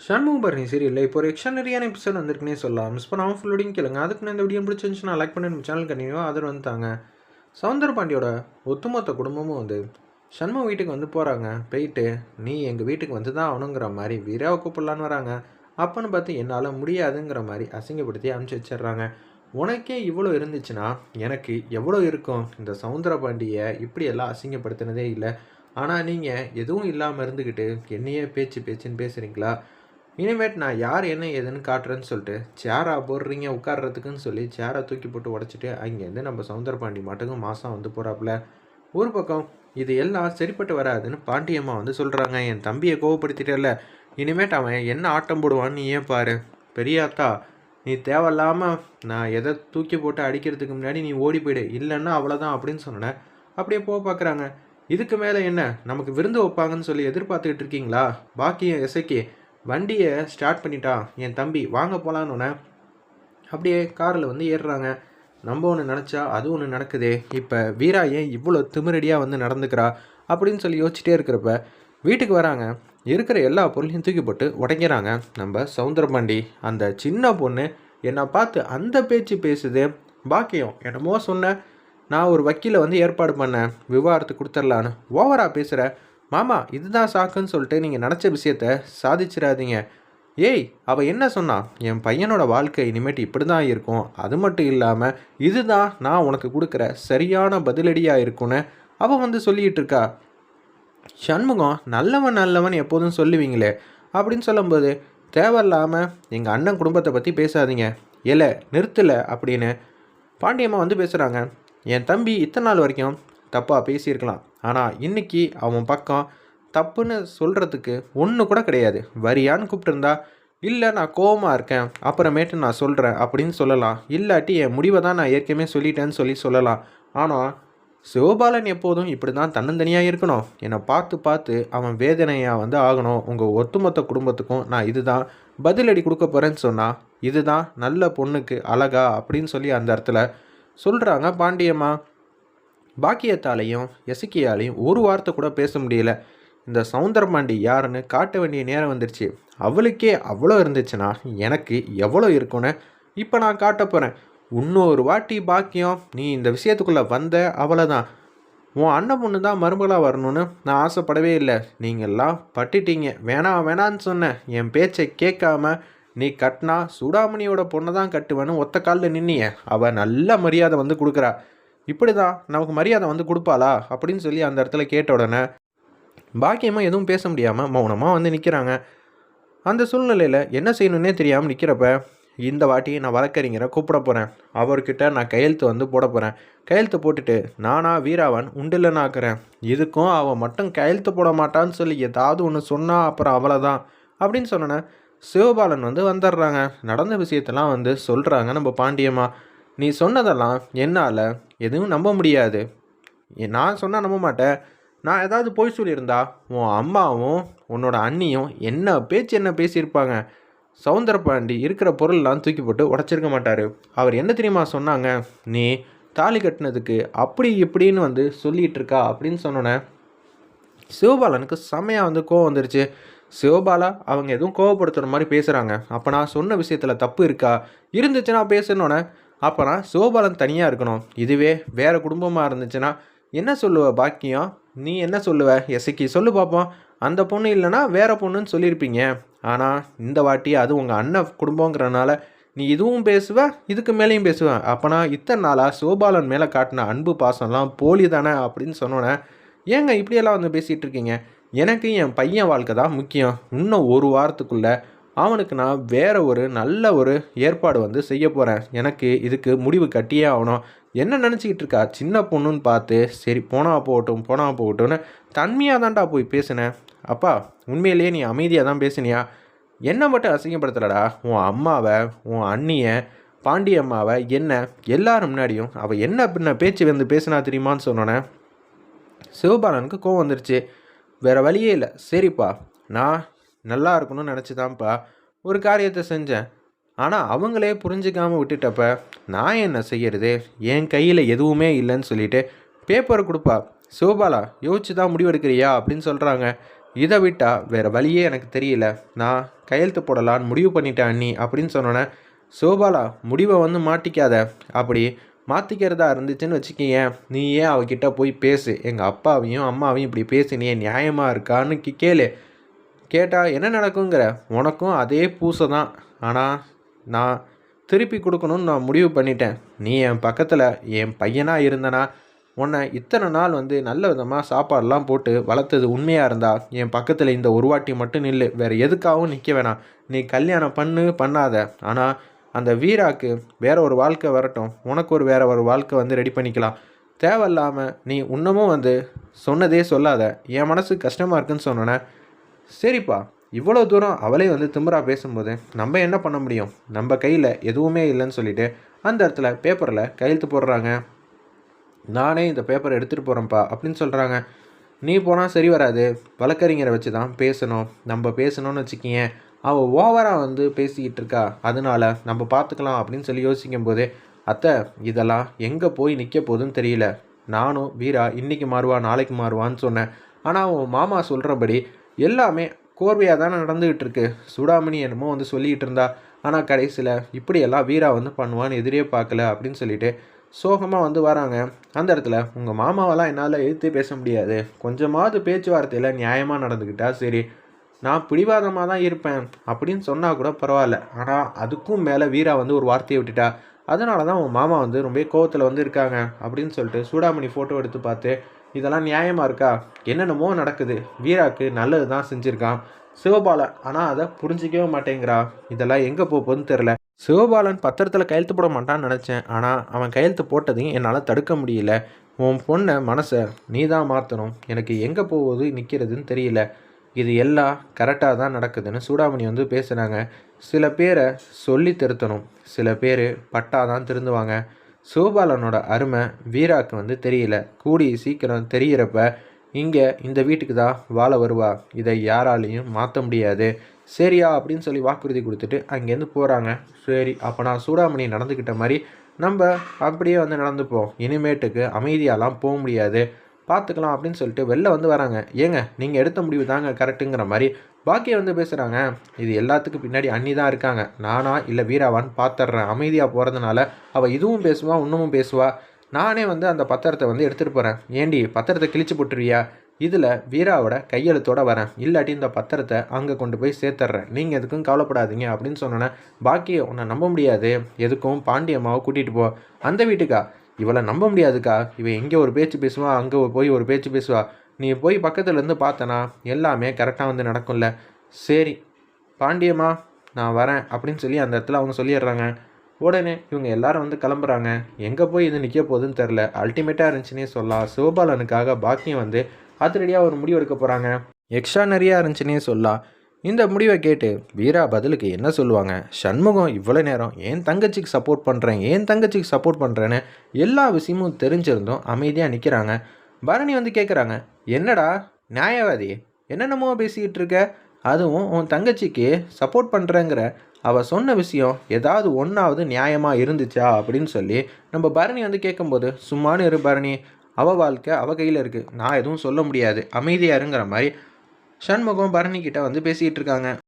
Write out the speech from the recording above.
சண்முகபரணி serial இப்போ ஒரு எக்ஸ்ட்ரானரியான episode வந்திருக்குனே சொல்லலாம். மிஸ் பண்ணாமல் ஃபுல்லோடையும் கேளுங்க. அதுக்கு நான் இந்த வீடியோ பிடிச்சிருந்துச்சுன்னா லைக் பண்ணி நம்ம சேனல் கண்டினியூ ஆதரவு வந்துட்டாங்க. சவுந்தர பாண்டியோட ஒட்டுமொத்த குடும்பமும் வந்து ஷண்முகம் வீட்டுக்கு வந்து போகிறாங்க போயிட்டு நீ எங்கள் வீட்டுக்கு வந்து தான் ஆகணுங்கிற மாதிரி வீராவை கூப்பிடலான்னு வராங்க. அப்போன்னு பார்த்து என்னால் முடியாதுங்கிற மாதிரி அசிங்கப்படுத்தி அனுப்பிச்சி வச்சிடுறாங்க. உனக்கே இவ்வளோ இருந்துச்சுன்னா எனக்கு எவ்வளோ இருக்கும்? இந்த சவுந்தர பாண்டியை இப்படியெல்லாம் அசிங்கப்படுத்தினதே இல்லை. ஆனால் நீங்கள் எதுவும் இல்லாமல் இருந்துக்கிட்டு என்னையே பேச்சு பேச்சுன்னு பேசுகிறீங்களா இனிமேட் நான் யார் என்ன ஏதுன்னு காட்டுறேன்னு சொல்லிட்டு சேரா போடுறீங்க உட்கார்றதுக்குன்னு சொல்லி சேரை தூக்கி போட்டு உடச்சிட்டு அங்கேருந்து நம்ம சவுந்தரபாண்டி மட்டுக்கும் மாதம் வந்து போகிறாப்புல ஒரு பக்கம் இது எல்லாம் சரிப்பட்டு வராதுன்னு பாண்டியம்மா வந்து சொல்கிறாங்க என் தம்பியை கோவப்படுத்திட்டல இனிமேட் அவன் என்ன ஆட்டம் போடுவான்னு நீ ஏன் பாரு பெரியாத்தா நீ தேவையில்லாமல் நான் எதை தூக்கி போட்டு அடிக்கிறதுக்கு முன்னாடி நீ ஓடி போயிடு. இல்லைன்னா அவ்வளோதான் அப்படின்னு சொன்னேன் அப்படியே போக பார்க்குறாங்க. இதுக்கு மேலே என்ன? நமக்கு விருந்து வைப்பாங்கன்னு சொல்லி எதிர்பார்த்துக்கிட்டு இருக்கீங்களா? பாக்கியம் எசைக்கு வண்டியை ஸ்டார்ட் பண்ணிட்டான் என் தம்பி வாங்க போகலான்னு அப்படியே காரில் வந்து ஏறுறாங்க. நம்ம ஒன்று நினச்சா அது ஒன்று நடக்குதே. இப்போ வீரா ஏன் இவ்வளோ திமிரடியாக வந்து நடந்துக்கிறா? அப்படின்னு சொல்லி யோசிச்சுட்டே இருக்கிறப்ப வீட்டுக்கு வராங்க. இருக்கிற எல்லா பொருளையும் தூக்கி போட்டு உடைக்கிறாங்க. நம்ம சவுந்தரபாண்டி அந்த சின்ன பொண்ணு என்னை பார்த்து அந்த பேச்சு பேசுது. பாக்கியம் என்னமோ சொன்ன. நான் ஒரு வக்கீலை வந்து ஏற்பாடு பண்ணேன். விவாகரத்து கொடுத்துர்லான்னு ஓவரா பேசுகிற மாமா இதுதான் சாக்குன்னு சொல்லிட்டு நீங்கள் நினச்ச விஷயத்த சாதிச்சிடாதீங்க. ஏய் அவள் என்ன சொன்னான் என் பையனோட வாழ்க்கை இனிமேட்டு இப்படி தான் இருக்கும். அது மட்டும் இல்லாமல் இதுதான் நான் உனக்கு கொடுக்குற சரியான பதிலடியாக இருக்கும்னு அவள் வந்து சொல்லிகிட்டு இருக்கா. சண்முகம் நல்லவன் நல்லவன் எப்போதும் சொல்லுவீங்களே அப்படின்னு சொல்லும்போது தேவையில்லாமல் எங்கள் அண்ணன் குடும்பத்தை பற்றி பேசாதீங்க. இல்லை நிறுத்தலை அப்படின்னு பாண்டியம்மா வந்து பேசுகிறாங்க என் தம்பி இத்தனை நாள் வரைக்கும் தப்பாக பேசியிருக்கலாம். ஆனால் இன்னைக்கு அவன் பக்கம் தப்புன்னு சொல்கிறதுக்கு ஒன்று கூட கிடையாது. வரியான்னு கூப்பிட்டுருந்தா இல்லை நான் கோவமாக இருக்கேன். அப்புறமேட்டு நான் சொல்கிறேன் அப்படின்னு சொல்லலாம். இல்லாட்டி என் முடிவை தான் நான் ஏற்கனவே சொல்லிட்டேன்னு சொல்லி சொல்லலாம். ஆனால் சிவபாலன் எப்போதும் இப்படி தான் தன்னந்தனியாக இருக்கணும். என்னை பார்த்து பார்த்து அவன் வேதனையாக வந்து ஆகணும். உங்கள் ஒட்டுமொத்த குடும்பத்துக்கும் நான் இதுதான் பதிலடி கொடுக்க போகிறேன்னு சொன்னால் இதுதான் நல்ல பொண்ணுக்கு அழகா அப்படின்னு சொல்லி அந்த இடத்துல சொல்கிறாங்க பாண்டியம்மா. பாக்கியத்தாலையும் எசுக்கியாலையும் ஒரு வார்த்தை கூட பேச முடியல. இந்த சவுந்தரபாண்டி யாருன்னு காட்ட வேண்டிய நேரம் வந்துருச்சு. அவளுக்கே அவ்வளோ இருந்துச்சுன்னா எனக்கு எவ்வளோ இருக்குன்னு இப்போ நான் காட்ட போகிறேன் இன்னொரு வாட்டி பாக்கியம் நீ இந்த விஷயத்துக்குள்ளே வந்த அவ்வளோதான் உன் அண்ணன் பொண்ணு தான் மருமகளாக வரணும்னு நான் ஆசைப்படவே இல்லை. நீங்கள்லாம் பட்டுட்டீங்க. வேணாம் வேணான்னு சொன்னேன். என் பேச்சை கேட்காம நீ கட்டினா சூடாமணியோட பொண்ணை தான் கட்டுவேன்னு ஒத்த காலில் நின்னிய. அவள் நல்ல மரியாதை வந்து கொடுக்குறா. இப்படி தான் நமக்கு மரியாதை வந்து கொடுப்பாளா? அப்படின்னு சொல்லி அந்த இடத்துல கேட்ட உடனே பாக்கியமாக எதுவும் பேச முடியாமல் மௌனமாக வந்து நிற்கிறாங்க அந்த சூழ்நிலையில் என்ன செய்யணுன்னே தெரியாமல் நிற்கிறப்ப இந்த வாட்டி நான் வழக்கறிஞரை கூப்பிட போகிறேன் அவர்கிட்ட நான் கையெழுத்து வந்து போட போகிறேன் கையெழுத்து போட்டுட்டு நானா வீராவன் உண்டில்லனாக்குறேன் இதுக்கும் அவன் மட்டும் கையெழுத்து போட மாட்டான்னு சொல்லி ஏதாவது ஒன்று சொன்னா அப்புறம் அவ்வளோதான் அப்படின்னு சொன்னேன் சிவபாலன் வந்து வந்துடுறாங்க. நடந்த விஷயத்தெல்லாம் வந்து சொல்கிறாங்க நம்ம பாண்டியம்மா. நீ சொன்னதெல்லாம் என்னால் எதுவும் நம்ப முடியாது. நான் சொன்னால் நம்ப மாட்டேன் நான் ஏதாவது பொய் சொல்லியிருந்தா உன் அம்மாவும் உன்னோட அண்ணியும் என்ன பேச்சு என்ன பேசியிருப்பாங்க? சவுந்தரபாண்டி இருக்கிற பொருள்லாம் தூக்கி போட்டு உடச்சிருக்க மாட்டார். அவர் என்ன தெரியுமா சொன்னாங்க? நீ தாலி கட்டினதுக்கு அப்படி இப்படின்னு வந்து சொல்லிகிட்டு இருக்கா அப்படின்னு சொன்னோன்னே சிவபாலனுக்கு செம்மையாக வந்து கோவம் வந்துருச்சு. சிவபாலா அவங்க எதுவும் கோவப்படுத்துகிற மாதிரி பேசுகிறாங்க அப்போ நான் சொன்ன விஷயத்தில் தப்பு இருக்கா? இருந்துச்சுன்னா பேசணுன்னே அப்போனா சிவபாலன் தனியாக இருக்கணும். இதுவே வேறு குடும்பமாக இருந்துச்சுன்னா என்ன சொல்லுவ பாக்கியம் நீ என்ன சொல்லுவ? எசைக்கு சொல்லு பார்ப்போம் அந்த பொண்ணு இல்லைன்னா வேறு பொண்ணுன்னு சொல்லியிருப்பீங்க ஆனால் இந்த வாட்டி அது உங்கள் அண்ணன் குடும்பங்கிறனால நீ இதுவும் பேசுவ இதுக்கு மேலேயும் பேசுவேன் அப்போனா இத்தனை நாளாக சிவபாலன் மேலே காட்டின அன்பு பாசம்லாம் போலி தானே அப்படின்னு சொன்னோன்னே ஏங்க இப்படியெல்லாம் வந்து பேசிகிட்டு இருக்கீங்க? எனக்கு என் பையன் வாழ்க்கை தான் முக்கியம். இன்னும் ஒரு வாரத்துக்குள்ளே அவனுக்கு நான் வேறு ஒரு நல்ல ஒரு ஏற்பாடு வந்து செய்ய போகிறேன் எனக்கு இதுக்கு முடிவு கட்டியே ஆகணும். என்ன நினச்சிக்கிட்டு இருக்கா? சின்ன பொண்ணுன்னு பார்த்து சரி போனா போகட்டும் போனா போகட்டும்னு தன்மையாக தான்டா போய் பேசினேன் அப்பா உண்மையிலேயே நீ அமைதியாக தான் பேசினியா? என்னை மட்டும் அசிங்கப்படுத்தலடா. உன் அம்மாவை உன் அண்ணியை பாண்டி அம்மாவை என்ன எல்லாரும் முன்னாடியும் அவள் என்ன பின்ன பேச்சு வந்து பேசினா தெரியுமான்னு சொன்னோன்னே சிவபாலனுக்கு கோவம் வந்துருச்சு. வேறு வழியே இல்லை. சரிப்பா நான் நல்லா இருக்கணும்னு நினச்சி தான்ப்பா ஒரு காரியத்தை செஞ்சேன். ஆனால் அவங்களே புரிஞ்சுக்காமல் விட்டுட்டப்ப நான் என்ன செய்யறது? என் கையில் எதுவுமே இல்லைன்னு சொல்லிட்டு பேப்பரை கொடுப்பா. சிவபாலா யோசிச்சு தான் முடிவெடுக்கிறியா? அப்படின்னு சொல்கிறாங்க இதை விட்டா வேறு வழியே எனக்கு தெரியல. நான் கையெழுத்து போடலான்னு முடிவு பண்ணிட்டேன் அண்ணி அப்படின்னு சொன்னோன்னே சிவபாலா முடிவை வந்து மாட்டிக்காத. அப்படி மாற்றிக்கிறதா இருந்துச்சுன்னு வச்சுக்கியேன். நீ ஏன் அவகிட்ட போய் பேசு? எங்கள் அப்பாவையும் அம்மாவையும் இப்படி பேசினியே நியாயமாக இருக்கான்னு கேளு. கேட்டால் என்ன நடக்குங்கிற? உனக்கும் அதே பூசை தான். ஆனால் நான் திருப்பி கொடுக்கணும்னு நான் முடிவு பண்ணிட்டேன். நீ என் பக்கத்தில் என் பையனாக இருந்தனா உன்னை இத்தனை நாள் வந்து நல்ல விதமாக சாப்பாடெல்லாம் போட்டு வளர்த்தது உண்மையாக இருந்தா என் பக்கத்தில் இந்த ஒரு வாட்டி மட்டும் நில்லு. வேறு எதுக்காகவும் நிற்க வேணாம். நீ கல்யாணம் பண்ணு பண்ணாத. ஆனால் அந்த வீராக்கு வேற ஒரு வாழ்க்கை வரட்டும். உனக்கு ஒரு வேற ஒரு வாழ்க்கை வந்து ரெடி பண்ணிக்கலாம். தேவையில்லாமல் நீ இன்னமும் வந்து சொன்னதே சொல்லாத. என் மனசு கஷ்டமாக இருக்குன்னு சொன்னோன்னே சரிப்பா இவ்வளோ தூரம் அவளே வந்து திமிரா பேசும்போது நம்ம என்ன பண்ண முடியும்? நம்ம கையில் எதுவுமே இல்லைன்னு சொல்லிட்டு அந்த இடத்துல பேப்பரில் கையெழுத்து போடுறாங்க. நானே இந்த பேப்பரை எடுத்துகிட்டு போகிறேன்ப்பா அப்படின்னு சொல்கிறாங்க நீ போனால் சரி வராது. வழக்கறிஞரை வச்சு தான் பேசணும். நம்ம பேசணும்னு வச்சுக்கிங்க அவள் ஓவராக வந்து பேசிக்கிட்டு இருக்கா. அதனால நம்ம பார்த்துக்கலாம் அப்படின்னு சொல்லி யோசிக்கும் போதே அத்தை இதெல்லாம் எங்கே போய் நிற்க போகுதுன்னு தெரியல. நானும் வீரா இன்றைக்கி மாறுவா நாளைக்கு மாறுவான்னு சொன்னேன். ஆனால் அவன் மாமா சொல்கிறபடி எல்லாமே கோர்வையாக தானே நடந்துகிட்டு இருக்கு. சூடாமணி என்னமோ வந்து சொல்லிக்கிட்டு இருந்தா ஆனால் கடைசியில் இப்படியெல்லாம் வீரா வந்து பண்ணுவான்னு எதிரே பார்க்கல அப்படின்னு சொல்லிட்டு சோகமாக வந்து வராங்க. அந்த இடத்துல உங்கள் மாமாவெல்லாம் என்னால் எழுத்து பேச முடியாது. கொஞ்சமாவது பேச்சுவார்த்தையில் நியாயமாக நடந்துக்கிட்டா சரி. நான் பிடிவாதமாக தான் இருப்பேன் அப்படின்னு சொன்னால் கூட பரவாயில்ல. ஆனால் அதுக்கும் மேலே வீரா வந்து ஒரு வார்த்தையை விட்டுட்டா அதனால தான் உன் மாமா வந்து ரொம்ப கோவத்தில் வந்து இருக்காங்க அப்படின்னு சொல்லிட்டு சூடாமணி ஃபோட்டோ எடுத்து பார்த்து இதெல்லாம் நியாயமாக இருக்கா? என்னென்னமோ நடக்குது. வீராக்கு நல்லது தான் செஞ்சுருக்கான். சிவபாலன் ஆனால் அதை புரிஞ்சிக்கவே மாட்டேங்கிறா. இதெல்லாம் எங்கே போகுதுன்னு தெரில சிவபாலன் பத்திரத்தில் கையெழுத்து போட மாட்டான்னு நினச்சேன். ஆனால் அவன் கையெழுத்து போட்டதையும் என்னால் தடுக்க முடியல. உன் பொண்ணை மனசை நீ தான் மாற்றணும் எனக்கு எங்கே போவது நிற்கிறதுன்னு தெரியல. இது எல்லாம் கரெக்டாக தான் நடக்குதுன்னு சூடாமணி வந்து பேசுனாங்க. சில பேரை சொல்லி திருத்தணும். சில பேர் பட்டா தான் திருந்துவாங்க. சோபாலனோட அருமை வீராக்கு வந்து தெரியல. கூடி சீக்கிரம் தெரிகிறப்ப இங்கே இந்த வீட்டுக்கு தான் வாழ வருவா. இதை யாராலையும் மாற்ற முடியாது. சரியா அப்படின்னு சொல்லி வாக்குறுதி கொடுத்துட்டு அங்கேருந்து போகிறாங்க சரி அப்போ நான் சூடாமணி நடந்துக்கிட்ட மாதிரி நம்ம அப்படியே வந்து நடந்துப்போம். இனிமேட்டுக்கு அமைதியாலாம் போக முடியாது. பார்த்துக்கலாம் அப்படின்னு சொல்லிட்டு வெளில வந்து வராங்க. ஏங்க நீங்கள் எடுத்த முடிவு தாங்க கரெக்டுங்கிற மாதிரி பாக்கியா வந்து பேசுகிறாங்க இது எல்லாத்துக்கும் பின்னாடி அண்ணி தான் இருக்காங்க. நானா இல்லை வீராவான்னு பார்த்துட்றேன் அமைதியாக போகிறதுனால அவள் இதுவும் பேசுவா இன்னமும் பேசுவா. நானே வந்து அந்த பத்திரத்தை வந்து எடுத்துகிட்டு போகிறேன் ஏண்டி பத்திரத்தை கிழிச்சு போட்டுருவியா? இதில் வீராவோட கையெழுத்தோட வரேன். இல்லாட்டி இந்த பத்திரத்தை அங்கே கொண்டு போய் சேர்த்துட்றேன் நீங்கள் எதுக்கும் கவலைப்படாதீங்க அப்படின்னு சொன்னோன்னே பாக்கியை உன்னை நம்ப முடியாது. எதுக்கும் பாண்டியம்மாவை கூட்டிகிட்டு போ. அந்த வீட்டுக்கா? இவளை நம்ப முடியாதுக்கா. இவன் எங்கே ஒரு பேச்சு பேசுவா? அங்கே போய் ஒரு பேச்சு பேசுவா? நீ போய் பக்கத்துலேருந்து பார்த்தனா எல்லாமே கரெக்டாக வந்து நடக்கும்ல. சரி பாண்டியம்மா நான் வரேன் அப்படின்னு சொல்லி அந்த இடத்துல அவங்க சொல்லிடுறாங்க. உடனே இவங்க எல்லாரும் வந்து கிளம்புறாங்க. எங்கே போய் இது நிற்க போகுதுன்னு தெரில அல்டிமேட்டாக இருந்துச்சுன்னே சொல்லலாம். சிவபாலனுக்காக பாக்கியம் வந்து அதிரடியாக ஒரு முடிவு எடுக்க போகிறாங்க எக்ஸ்ட்ரா நிறையா இருந்துச்சுன்னே சொல்லலாம். இந்த முடிவை கேட்டு வீரா பதிலுக்கு என்ன சொல்லுவாங்க? சண்முகம் இவ்வளோ நேரம் என் தங்கச்சிக்கு சப்போர்ட் பண்ணுறேன் என் தங்கச்சிக்கு சப்போர்ட் பண்ணுறேன்னு எல்லா விஷயமும் தெரிஞ்சிருந்தும் அமைதியாக நிற்கிறாங்க பரணி வந்து கேட்குறாங்க என்னடா நியாயவாதி? என்னென்னமோ பேசிக்கிட்டு இருக்க? அதுவும் உன் தங்கச்சிக்கு சப்போர்ட் பண்ணுறேங்கிற அவள் சொன்ன விஷயம் ஏதாவது ஒன்றாவது நியாயமாக இருந்துச்சா? அப்படின்னு சொல்லி நம்ம பரணி வந்து கேட்கும்போது சும்மானு இரு பரணி. அவள் வாழ்க்கை அவள் கையில் இருக்குது நான் எதுவும் சொல்ல முடியாது. அமைதியாக இருங்கிற மாதிரி சண்முகம் பரணி வந்து பேசிக்கிட்டு இருக்காங்க.